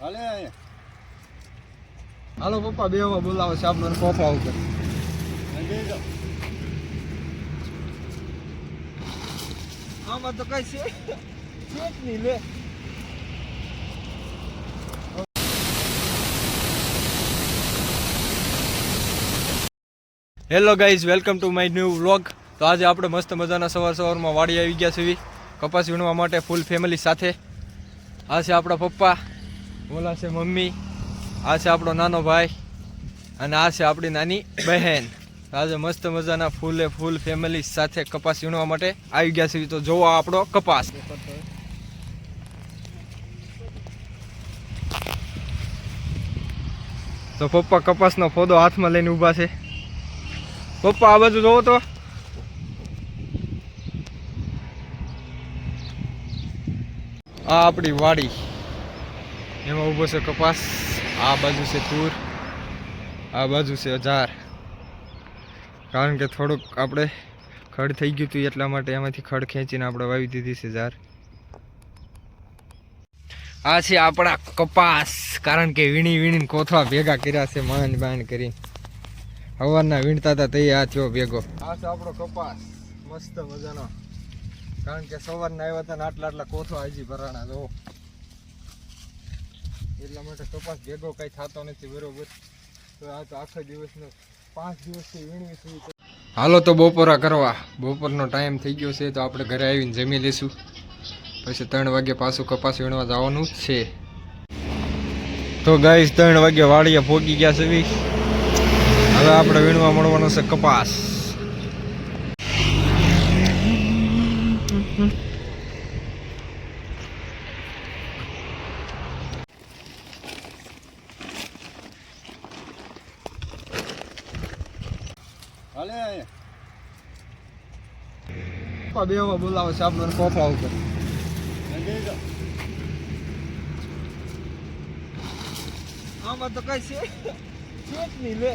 હાલે. હાલો પપ્પા, બે બોલાવે છે આપણને કોફા ઉપર. આમાં તો કઈ છે? છે નહીં લે. Hello guys welcome to my new vlog તો આજે આપણે મસ્ત મજાના સવાર સવારમાં વાડી આવી ગયા છીએ. કપાસ વીણવા માટે ફૂલ ફેમિલી સાથે. આ છે આપણા પપ્પા. ઓલા છે મમ્મી. આ છે આપણો નાનો ભાઈ અને આ છે આપણી નાની બહેન. આજે મસ્ત મજાના ફૂલે ફૂલ ફેમિલી સાથે કપાસ વીણવા માટે આવી ગયા છે. તો જોવો આપણો કપાસ. તો પપ્પા કપાસનો ફોદો હાથમાં લઈને ઊભા છે. પપ્પા, આ બાજુ જોવો તો. આ આપણી વાડી. એમાં ઊભો છે કપાસ, આ બાજુ છે તુર, આ બાજુ છે અજાર. કારણ કે થોડુંક આપણે ખડ થઈ ગયું હતું એટલા માટે એમાંથી ખડ ખેંચીને આપણે વાવી દીધી છે ઝાર. આ છે આપણા કપાસ, કારણ કે વીણી વીણીને કોથળા ભેગા કર્યા છે, માંડ માંડ કરી. હવારના વીણતા હતા તે આ થયો ભેગો. આ છે આપણો કપાસ, મસ્ત મજાનો. કારણ કે સવારના આવ્યા હતા ને આટલા આટલા કોથળા હજી ભરાણા, જો. એટલા માટે કપાસ ભેગો કઈ થતો નથી, બરોબર? તો આ તો આખો દિવસનો, પાંચ દિવસથી વીણવી છે. હાલો તો બપોરા કરવા. બપોરનો ટાઈમ થઈ ગયો છે, તો આપણે ઘરે આવીને જમી લઈશું. પછી ત્રણ વાગે પાછું કપાસ વીણવા જવાનું છે. તો ગાઈસ, ત્રણ વાગે વાડીએ પોગી ગયા છે. હવે આપણે વીણવા મળવાનો છે કપાસ. હાલે અહીંયા. પપ્પા બે વાર બોલાવે છે આપણને કોફા ઉપર. આમાં તો કઈ છે જ નહીં લે